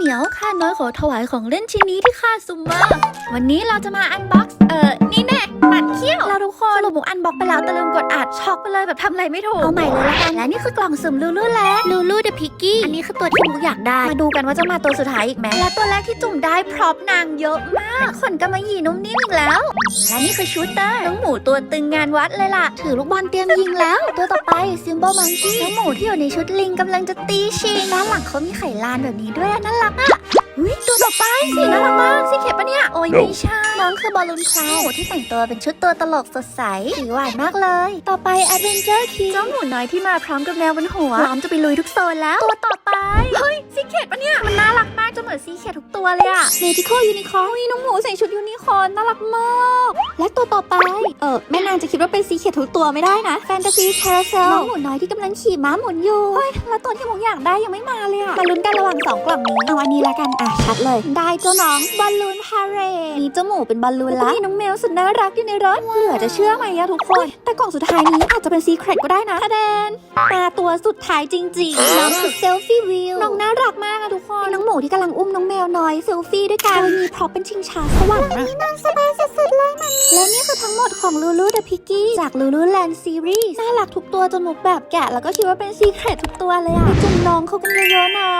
เหมียวข้าน้อยขอถวายของเล่นชิ้นนี้ที่ข้าซุ่มมา วันนี้เราจะมาอันบ็อกซ์ เออนี่ นสรุปหมูอันบ็อกไปแล้วแต่ลืมกดอัดช็อกไปเลยแบบทำอะไรไม่ถูกเอาใหม่เลยละกันและนี่คือกล่องสุ่มลูลูแลนลูลูเดอะพิกกี้อันนี้คือตัวที่หมูอยากได้ มาดูกันว่าจะมาตัวสุดท้ายอีกไหมและตัวแรกที่จุ่มได้พร็อพนางเยอะมากขนกำมะหยี่นุ่มนิ่มอีกแล้ว และนี่คือชูเตอร์น้องหมูตัวตึงงานวัดเลยล่ะ ถือลูกบอลเตรียมยิงแล้ว ตัวต่อไปซิมโบมังกี้น้องหมูที่อยู่ในชุดลิงกำลังจะตีชิงด้านหลังเขามีไข่ลานแบบนี้ด้วยอะน่ารักอะอุ้ย ตัวต่อไปสีน่ารักมากสีเข็บปะเนี่ย โอ้ย No ไม่ใช่น้องคือบอลลูนคลาวที่แต่งตัวเป็นชุดตัวตลกสดใสสีหวานมากเลย ต่อไปแอดเวนเจอร์คีเจ้าหมูน้อยที่มาพร้อมกับแมวบนหัวพร้อมจะไปลุยทุกโซนแล้ว ตัวต่อไป เฮ้ยสีเข็ดปะเนี่ย มัน เหมือนสีเข็ดทุกตัวเลยอะเมดิคอลยูนิคอร์นน้องหมูใส่ชุดยูนิคอร์นน่ารักมาก และตัวต่อไป เออแม่นางจะคิดว่าเป็นสีเขียวทุกตัวไม่ได้นะแฟนตาซีคาราเซลน้องหมูน้อยที่กำลังขี่ม้าหมุนอยู่ เฮ้ย แล้วตัวที่หมูอยากได้ยังไม่มาเลยอะมาลุ้นกันระหว่างสองกล่องนี้ เอาอันนี้ละกัน อะ ชัดเลย ได้เจ้าน้องบอลลูนพาเรดนี่เจ้าหมูเป็นบอลลูนละมีน้องแมวสุดน่ารักอยู่ในรถ เหลือจะเชื่อไหมอะทุกคน แต่กล่องสุดท้ายนี้อาจจะเป็นซีเครตก็ได้นะแดนมาตัวสุดท้ายจริงๆน้องคือเซลฟี่วิวน้องน่ารักมากอะทุกค นมีน้องหมูที่กำลังอุ้มน้องแมวน้อยเซลฟี่ด้วยกันโดยมีพร็อพเป็นชิงช้าสวรรค์อะสบายสุดๆเลยมันและนี่คือทั้งหมดของ Lulu the Piggy จาก Lulu Land Series น่ารักทุกตัวจนมุกแบบแกะ แล้วก็คิดว่าเป็นซีเครตทุกตัวเลยอะไปจุ่มน้องเขากันเยอะๆนะ